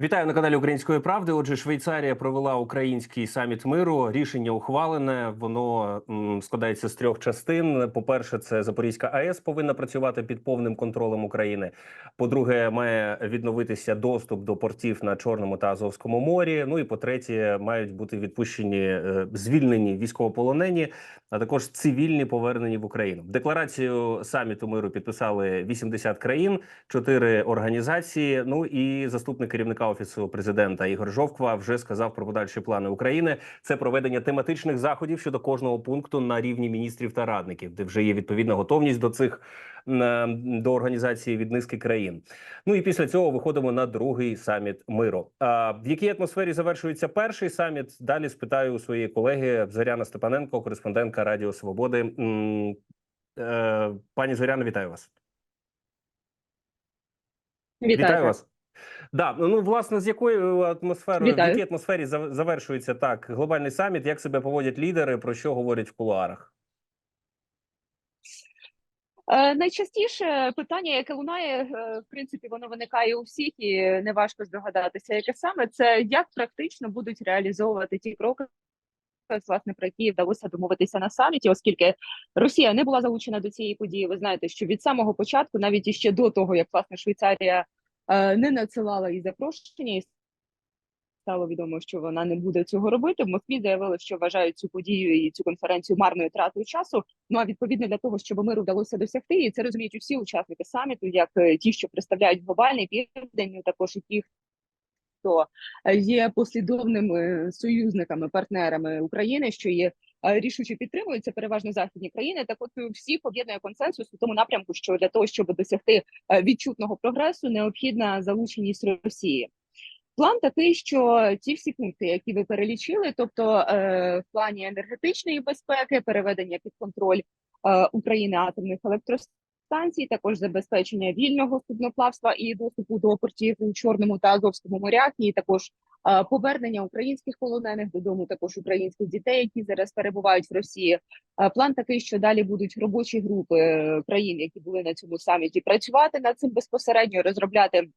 Вітаю на каналі Української правди. Отже, Швейцарія провела український саміт миру. Рішення ухвалене. Воно складається з трьох частин. По перше, це Запорізька АЕС повинна працювати під повним контролем України. По-друге, має відновитися доступ до портів на Чорному та Азовському морі. Ну і по третє, мають бути відпущені е, звільнені військовополонені, а також цивільні повернені в Україну. Декларацію саміту миру підписали 80 країн, чотири організації. Ну і заступник керівника офісу президента Ігор Жовква вже сказав про подальші плани України. Це проведення тематичних заходів щодо кожного пункту на рівні міністрів та радників, де вже є відповідна готовність до цих до організації від низки країн. Ну і після цього виходимо на другий саміт миру. А в якій атмосфері завершується перший саміт? Далі спитаю у своєї колеги Зоряна Степаненко, кореспондентка Радіо Свободи. Е, Пані Зоряна, вітаю вас. Вітаю вас. Да, ну власне, з якою атмосферою в якій атмосфері завершується так глобальний саміт? Як себе поводять лідери? Про що говорять в кулуарах? Е, найчастіше питання, яке лунає, е, в принципі, воно виникає у всіх, і неважко здогадатися, яке саме це як практично будуть реалізовувати ті кроки, власне, про які вдалося домовитися на саміті, оскільки Росія не була залучена до цієї події. Ви знаєте, що від самого початку, навіть іще до того, як власне Швейцарія е, не надсилала і запрошення, і стало відомо, що вона не буде цього робити. В Москві заявили, що вважають цю подію і цю конференцію марною тратою часу. Ну а відповідно для того, щоб миру вдалося досягти, і це розуміють усі учасники саміту, як е, ті, що представляють глобальний південь, ну, також і ті, хто е, є послідовними союзниками, партнерами України, що є е, рішуче підтримують, це переважно західні країни. Так, от е, всіх об'єднує консенсус у тому напрямку, що для того, щоб досягти е, відчутного прогресу, необхідна залученість Росії. План такий, що ті всі пункти, які ви перелічили, тобто е, в плані енергетичної безпеки, переведення під контроль е, України атомних електростанцій, також забезпечення вільного судноплавства і доступу до портів у Чорному та Азовському морях, і також е, повернення українських полонених додому, також українських дітей, які зараз перебувають в Росії. План такий, що далі будуть робочі групи е, країн, які були на цьому саміті, працювати над цим безпосередньо, розробляти.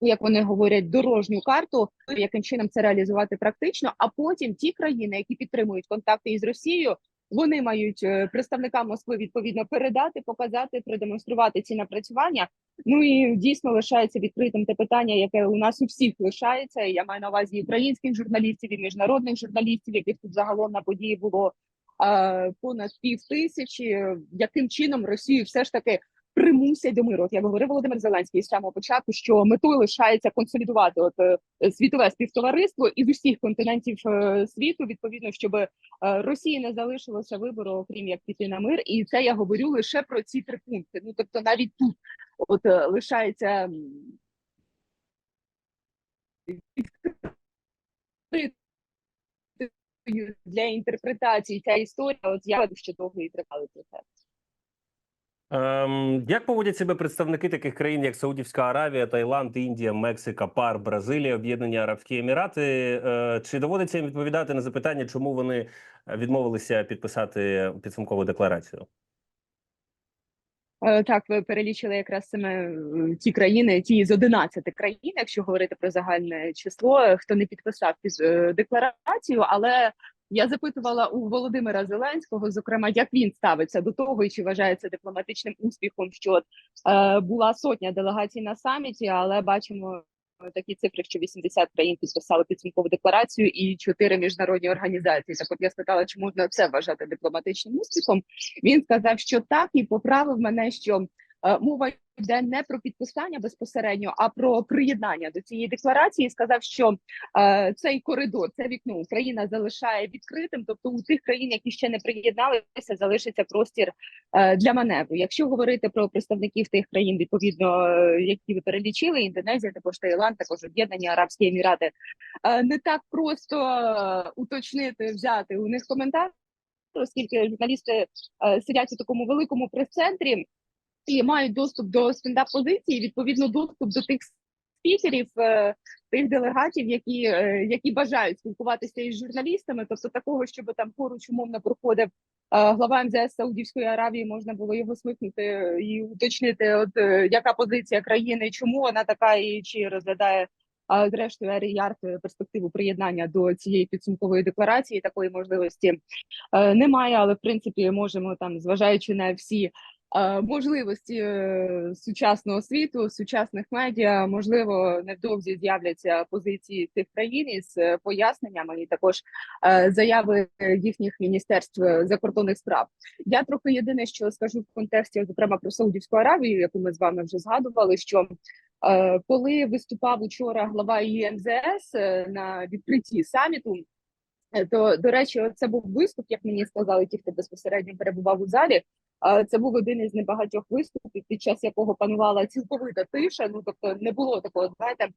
як вони говорять, дорожню карту, яким чином це реалізувати практично. А потім ті країни, які підтримують контакти із Росією, вони мають е, представникам Москви відповідно передати, показати, продемонструвати ці напрацювання. Ну і дійсно лишається відкритим те питання, яке у нас у всіх лишається. Я маю на увазі українських журналістів і міжнародних журналістів, яких тут загалом на події було понад пів тисячі. Яким чином Росію все ж таки примусять до миру. От як говорив Володимир Зеленський з самого початку, що метою лишається консолідувати от е, світове співтовариство із усіх континентів е, світу, відповідно, щоб е, Росії не залишилося вибору, окрім як піти на мир. І це я говорю лише про ці три пункти. Ну тобто, навіть тут от лишається. Для інтерпретації ця історія, от я що довго і тривали процес. Ем, як поводять себе представники таких країн, як Саудівська Аравія, Таїланд, Індія, Мексика, ПАР, Бразилія, Об'єднані Арабські Емірати? Е, чи доводиться їм відповідати на запитання, чому вони відмовилися підписати підсумкову декларацію? Е, Так, ви перелічили якраз саме е, ті країни, ті з 11 країн, якщо говорити про загальне число, е, хто не підписав декларацію, але я запитувала у Володимира Зеленського, зокрема, як він ставиться до того, і чи вважає це дипломатичним успіхом, що е, була сотня делегацій на саміті, але бачимо такі цифри, що 80 країн підписали підсумкову декларацію і 4 міжнародні організації. Так, от я спитала, чи можна це вважати дипломатичним успіхом. Він сказав, що так, і поправив мене, що е, мова йде не про підписання безпосередньо, а про приєднання до цієї декларації. Сказав, що е, цей коридор, це вікно Україна залишає відкритим. Тобто у тих країн, які ще не приєдналися, залишиться простір е, для маневру. Якщо говорити про представників тих країн, відповідно, е, які ви перелічили, Індонезія, також Таїланд, також Об'єднані Арабські Емірати, е, не так просто е, уточнити, взяти у них коментар. Оскільки журналісти е, сидять у такому великому прес-центрі і мають доступ до стендап-позиції, відповідно, доступ до тих спікерів, е, тих делегатів, які, е, які бажають спілкуватися із журналістами, тобто такого, щоб там поруч умовно проходив глава МЗС Саудівської Аравії можна було його смикнути і уточнити, от е, яка позиція країни, чому вона така, і чи розглядає а, зрештою Аріярд перспективу приєднання до цієї підсумкової декларації. Такої можливості е, немає, але в принципі можемо там, зважаючи на всі. Е, Можливості е, сучасного світу, сучасних медіа, можливо, невдовзі з'являться позиції цих країн із е, поясненнями і також заяви їхніх міністерств закордонних справ. Я трохи єдине, що скажу в контексті, зокрема про Саудівську Аравію, яку ми з вами вже згадували. Що коли виступав учора глава ІМЗС е, на відкритті саміту, то до речі, це був виступ, як мені сказали, ті, хто безпосередньо перебував у залі. Це був один із небагатьох виступів, під час якого панувала цілковита тиша. Ну тобто не було такого, знаєте,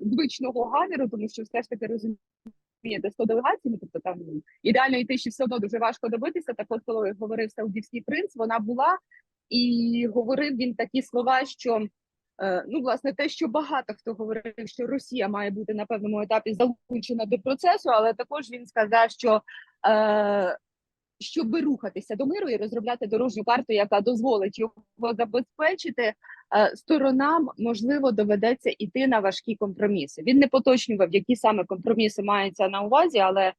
звичного гаміру, тому що все ж таки розумієте, 100 делегацій, ну, тобто там ідеальної тиші все одно дуже важко добитися. Так от коли говорив саудівський принц, вона була і говорив він такі слова, що е, ну власне те, що багато хто говорив, що Росія має бути на певному етапі залучена до процесу, але також він сказав, що е, щоб рухатися до миру і розробляти дорожню карту, яка дозволить його забезпечити, е, сторонам можливо доведеться йти на важкі компроміси. Він не поточнював, які саме компроміси маються на увазі, але е,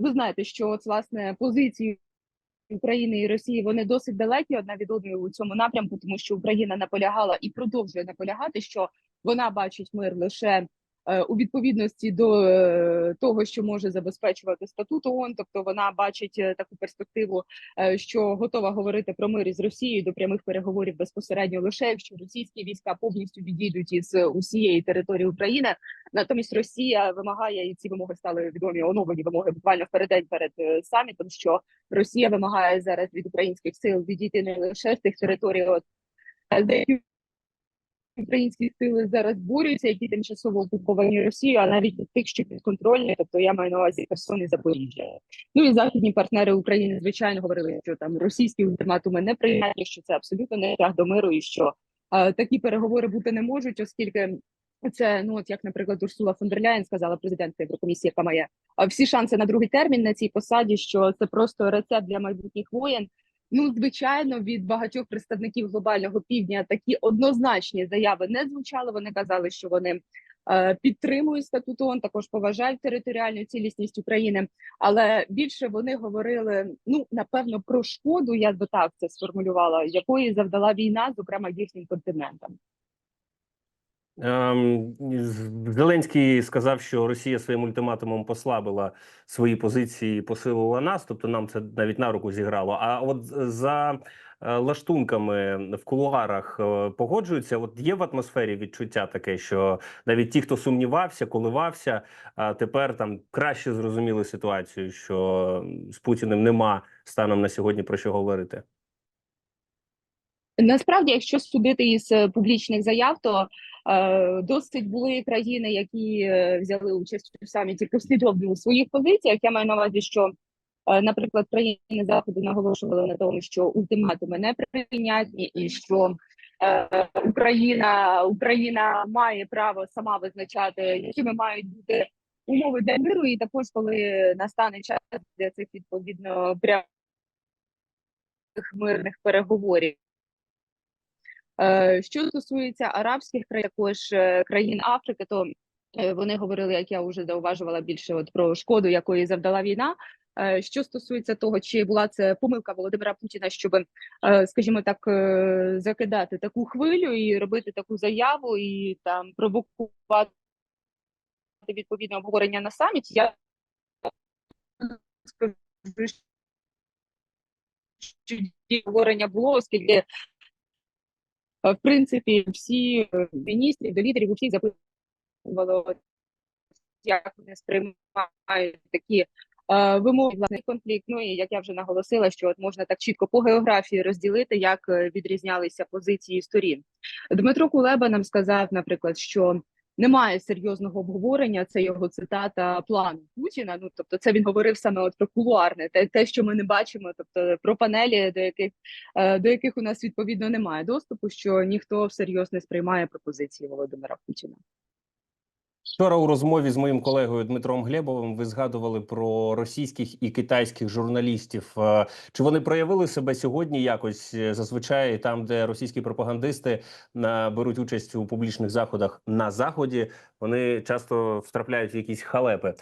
ви знаєте, що от власне позиції України і Росії вони досить далекі одна від одної у цьому напрямку, тому що Україна наполягала і продовжує наполягати, що вона бачить мир лише у відповідності до е, того, що може забезпечувати статут ООН, тобто вона бачить е, таку перспективу, е, що готова говорити про мир із Росією до прямих переговорів безпосередньо лише якщо російські війська повністю відійдуть із усієї території України. Натомість Росія вимагає, і ці вимоги стали відомі оновлені вимоги буквально в переддень перед е, самітом. Що Росія вимагає зараз від українських сил відійти не лише з тих територій, от е, де українські сили зараз борються, які тимчасово окуповані Росією, а навіть тих, що підконтрольні, тобто я маю на увазі Херсон і Запоріжжя. Ну і західні партнери України звичайно говорили, що там російські ультиматуми не прийнятні, що це абсолютно не шлях до миру, і що е, такі переговори бути не можуть, оскільки. Це ну от як, наприклад, Урсула фон сказала президентка Єврокомісії, яка має всі шанси на другий термін на цій посаді, що це просто рецепт для майбутніх воєн. Ну, звичайно, від багатьох представників глобального півдня такі однозначні заяви не звучали. Вони казали, що вони е, підтримують статут ООН, також поважають територіальну цілісність України. Але більше вони говорили ну напевно про шкоду. Я би так це сформулювала, якої завдала війна, зокрема їхнім континентам. Ем, Зеленський сказав, що Росія своїм ультиматумом послабила свої позиції, і посилила нас. Тобто нам це навіть на руку зіграло. А от за е, лаштунками в кулуарах е, погоджуються. От є в атмосфері відчуття таке, що навіть ті, хто сумнівався, коливався, тепер там краще зрозуміли ситуацію, що з Путіним нема станом на сьогодні про що говорити. Насправді, якщо судити із е, публічних заяв, то досить були країни, які е, взяли участь у саміті, послідовні у своїх позиціях. Я маю на увазі, що, е, наприклад, країни заходу наголошували на тому, що ультиматуми не прийнятні, і що е, Україна Україна має право сама визначати, якими мають бути умови для миру, і також коли настане час для цих відповідно прямих мирних переговорів. Е, Що стосується арабських країн, також е, країн Африки, то е, вони говорили, як я вже зауважувала більше от про шкоду, якої завдала війна. Що стосується того, чи була це помилка Володимира Путіна, щоб, скажімо так, закидати таку хвилю і робити таку заяву, і там провокувати відповідне обговорення на саміті, я скажу, що обговорення було, оскільки в принципі, всі е, міністри до лідерів усіх запитували, як вони сприймають такі е, вимоги власне конфлікт. Ну і як я вже наголосила, що от можна так чітко по географії розділити, як е, відрізнялися позиції сторін. Дмитро Кулеба нам сказав, наприклад, що немає серйозного обговорення. Це його цитата плану Путіна. Ну тобто, це він говорив саме от про кулуарне, те, те, що ми не бачимо, тобто про панелі, до яких е, до яких у нас відповідно немає доступу, що ніхто всерйоз не сприймає пропозиції Володимира Путіна. Вчора у розмові з моїм колегою Дмитром Глебовим ви згадували про російських і китайських журналістів. Е, Чи вони проявили себе сьогодні якось е, зазвичай там, де російські пропагандисти е, беруть участь у публічних заходах на заході? Вони часто втрапляють в якісь халепи.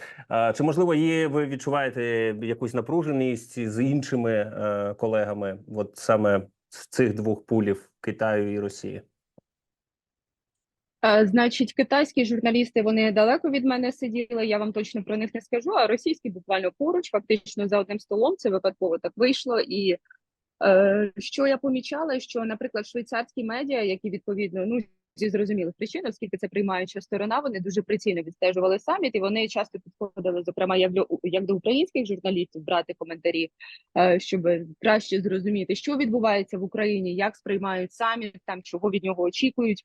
Чи можливо є ви відчуваєте якусь напруженість з іншими колегами? От саме з цих двох пулів Китаю і Росії? Е, Значить, китайські журналісти вони далеко від мене сиділи. Я вам точно про них не скажу. А російські буквально поруч, фактично за одним столом. Це випадково так вийшло. І е, що я помічала, що, наприклад, швейцарські медіа, які відповідно ну зі зрозумілих причин, оскільки це приймаюча сторона, вони дуже прицільно відстежували саміт, і вони часто підходили, зокрема, як до як до українських журналістів, брати коментарі, е, щоб краще зрозуміти, що відбувається в Україні, як сприймають саміт, там чого від нього очікують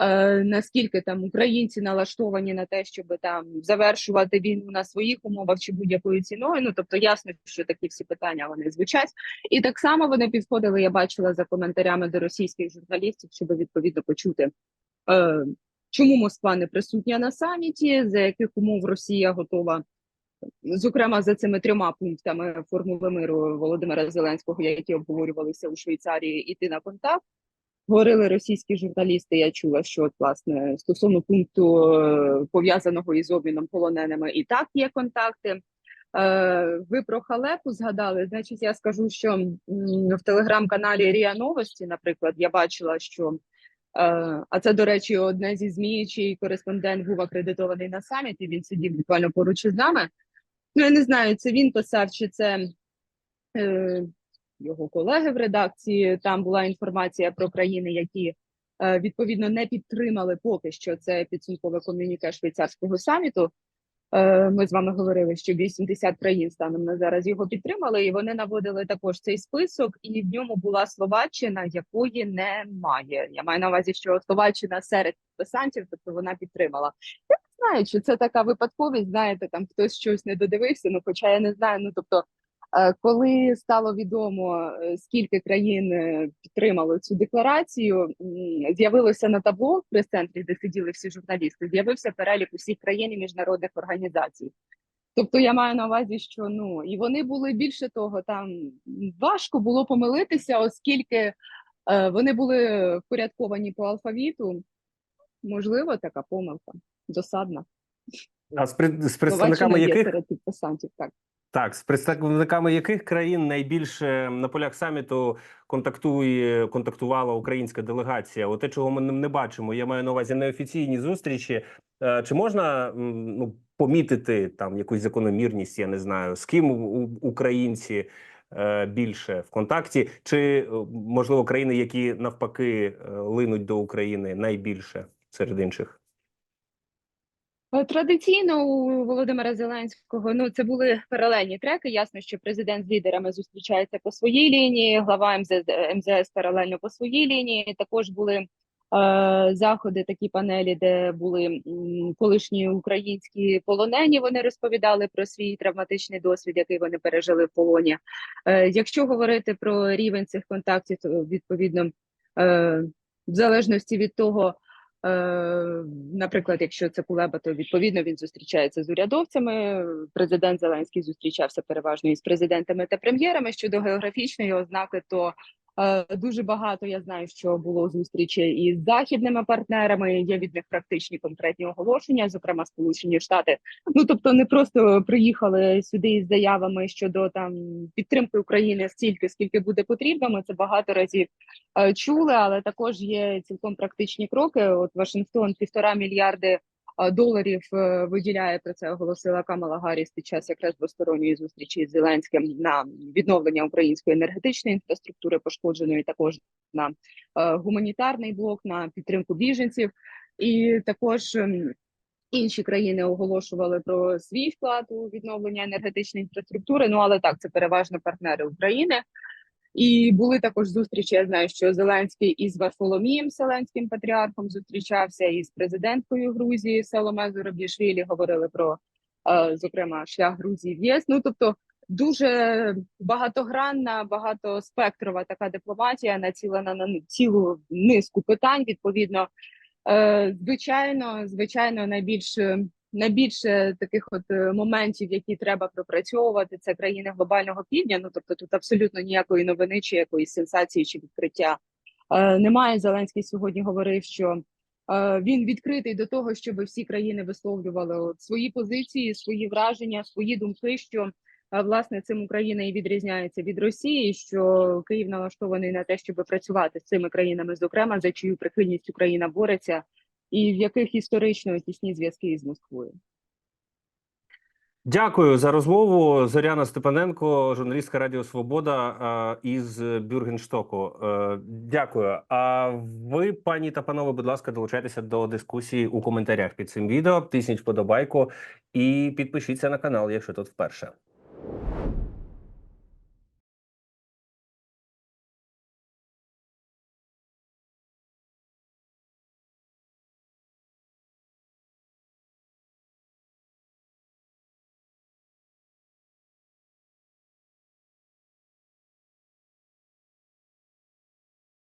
е, наскільки там українці налаштовані на те, щоб там завершувати війну на своїх умовах чи будь-якою ціною. Ну тобто ясно, що такі всі питання вони звучать, і так само вони підходили. Я бачила за коментарями до російських журналістів, щоб відповідно почути. Е, Чому Москва не присутня на саміті, за яких умов Росія готова, зокрема за цими трьома пунктами формули миру Володимира Зеленського, які обговорювалися у Швейцарії, іти на контакт. Говорили російські журналісти. Я чула, що от, власне стосовно пункту е, пов'язаного із обміном полоненими, і так є контакти. Е, Ви про халепу згадали. Значить, я скажу, що в телеграм-каналі Ріа Новості, наприклад, я бачила, що е, а це, до речі, одне зі ЗМІ, чий кореспондент був акредитований на саміті. Він сидів буквально поруч із нами. Ну, я не знаю, це він писав, чи це його колеги в редакції. Там була інформація про країни, які е, відповідно не підтримали поки що це підсумкове ком'юніке швейцарського саміту. Е, Ми з вами говорили, що 80 країн станом на зараз його підтримали, і вони наводили також цей список, і в ньому була Словаччина, якої немає. Я маю на увазі, що Словаччина серед підписантів, тобто вона підтримала. Я не знаю, чи це така випадковість. Знаєте, там хтось щось не додивився. Ну, хоча я не знаю. Ну тобто, коли стало відомо, е, скільки країн е, підтримало цю декларацію, з'явилося на табло в прес-центрі, де сиділи всі журналісти. З'явився перелік усіх країн і міжнародних організацій. Тобто я маю на увазі, що ну і вони були більше того, там важко було помилитися, оскільки е, вони були впорядковані по алфавіту. Можливо, така помилка досадна. А з, з представниками яких серед підписантів. Так. Так, з представниками яких країн найбільше на полях саміту контактує контактувала українська делегація? Оте, чого ми не- бачимо. Я маю на увазі неофіційні зустрічі. Е, Чи можна ну помітити там якусь закономірність? Я не знаю, з ким українці е, більше в контакті, чи е, можливо країни, які навпаки линуть до України найбільше серед інших? Е, Традиційно у Володимира Зеленського ну це були паралельні треки. Ясно, що президент з лідерами зустрічається по своїй лінії, глава МЗС, МЗС паралельно по своїй лінії. Також були е, заходи, такі панелі, де були м, колишні українські полонені. Вони розповідали про свій травматичний досвід, який вони пережили в полоні. Е, якщо говорити про рівень цих контактів, то відповідно е, в залежності від того. Е, Наприклад, якщо це Кулеба, то відповідно він зустрічається з урядовцями. Президент Зеленський зустрічався переважно із президентами та прем'єрами. Щодо географічної ознаки, то дуже багато я знаю, що було зустрічей із західними партнерами. Є від них практичні конкретні оголошення, зокрема Сполучені Штати. Ну тобто, не просто приїхали сюди із заявами щодо там підтримки України стільки, скільки буде потрібно. Ми це багато разів е, чули, але також є цілком практичні кроки. От Вашингтон півтора мільярди е, доларів е, виділяє про це. Оголосила Камала Гарріс під час якраз двосторонньої зустрічі з Зеленським на відновлення української енергетичної інфраструктури, пошкодженої також на е, гуманітарний блок, на підтримку біженців, і також. ем, Інші країни оголошували про свій вклад у відновлення енергетичної інфраструктури. Ну але так, це переважно партнери України. І були також зустрічі. Я знаю, що Зеленський із Варфоломієм Селенським патріархом зустрічався із президенткою Грузії Саломе Зурабішвілі. Говорили про е, зокрема шлях Грузії в ЄС. Ну тобто дуже багатогранна, багатоспектрова така дипломатія, націлена на цілу низку питань. Відповідно, Е, Звичайно, звичайно, найбільш найбільше таких от е, моментів, які треба пропрацьовувати, це країни глобального півдня. Ну тобто, тут абсолютно ніякої новини чи якоїсь сенсації чи відкриття е, немає. Зеленський сьогодні говорив, що е, він відкритий до того, щоб всі країни висловлювали от свої позиції, свої враження, свої думки. що власне цим Україна і відрізняється від Росії, що Київ налаштований на те, щоб працювати з цими країнами, зокрема за чию прихильність Україна бореться, і в яких історично тісні зв'язки із Москвою. Дякую за розмову. Зоряна Степаненко, журналістка Радіо Свобода е, із Бюргенштоку. Е, Дякую. А ви, пані та панове, будь ласка, долучайтеся до дискусії у коментарях під цим відео. Тисніть вподобайку і підпишіться на канал, якщо тут вперше.